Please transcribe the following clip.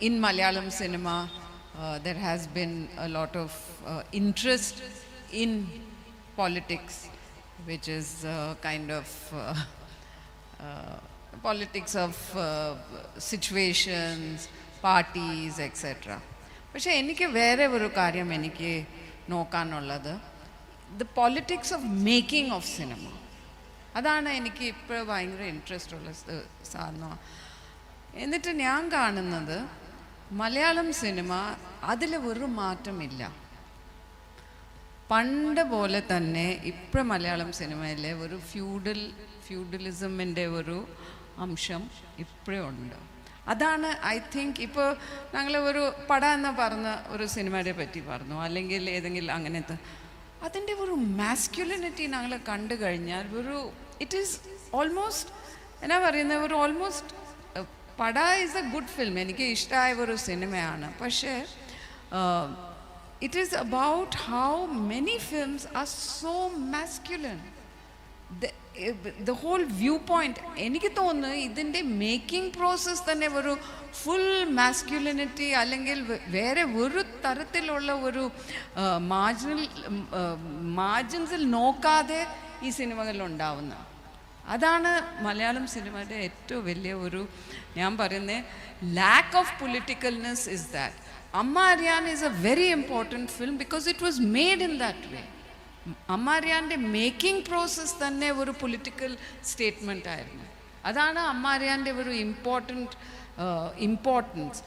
In Malayalam cinema, uh, there has been a lot of uh, interest in politics, which is uh, kind of uh, uh, politics of uh, situations, parties, etc. പക്ഷേ എനിക്ക് വേറെ ഒരു കാര്യം എനിക്ക് നോക്കാനുള്ളത് the politics of making of cinema അതാണ് എനിക്ക് ഇപ്പോൾ ഭയങ്കര ഇൻട്രസ്റ്റ് ഉള്ള സ- സാധനം എന്നിട്ട് ഞാൻ കാണുന്നത് മലയാളം സിനിമ അതിൽ ഒരു മാറ്റമില്ല. പണ്ട് പോലെ തന്നെ ഇപ്പം മലയാളം സിനിമയിലെ ഒരു ഫ്യൂഡൽ ഫ്യൂഡലിസമിന്റെ ഒരു അംശം ഇപ്പോഴും ഉണ്ട്. അതാണ് ഐ തിങ്ക് ഇപ്പോൾ ഞങ്ങൾ ഒരു പട എന്ന് പറഞ്ഞ ഒരു സിനിമയെ പറ്റി പറഞ്ഞു. അല്ലെങ്കിൽ ഏതെങ്കിലും അങ്ങനത്തെ. അതിന്റെ ഒരു മാസ്ക്യുലിനിറ്റി ഞങ്ങൾ കണ്ടു കഴിഞ്ഞാൽ ഒരു ഇറ്റ് ഈസ് ഓൾമോസ്റ്റ് എന്നാ പറയുന്നത് ഒരു ഓൾമോസ്റ്റ് പട ഈസ് എ ഗുഡ് ഫിലിം എനിക്ക് ഇഷ്ടമായ ഒരു സിനിമയാണ്. പക്ഷേ it is about how many films are so masculine the whole viewpoint എനിക്ക് തോന്നുന്നു ഇതിന്റെ മേക്കിംഗ് പ്രോസസ്സ് തന്നെ ഒരു ഫുൾ മാസ്ക്യുലിനിറ്റി അല്ലെങ്കിൽ വേറെ ഒരു തരത്തിലുള്ള ഒരു മാർജിനൽ മാർജിൻസിൽ നോക്കാതെ ഈ സിനിമകളിൽ ഉണ്ടാവുന്ന. അതാണ് മലയാളം സിനിമയുടെ ഏറ്റവും വലിയ ഒരു ഞാൻ പറയുന്നത് lack of politicalness is that Amma Ariyan is a very important film because it was made in that way Amma അറിയാന്റെ making process തന്നെ ഒരു പൊളിറ്റിക്കൽ സ്റ്റേറ്റ്മെന്റ് ആയിരുന്നു. അതാണ് അമ്മ അറിയാന്റെ ഒരു ഇമ്പോർട്ടന്റ് ഇമ്പോർട്ടൻസ്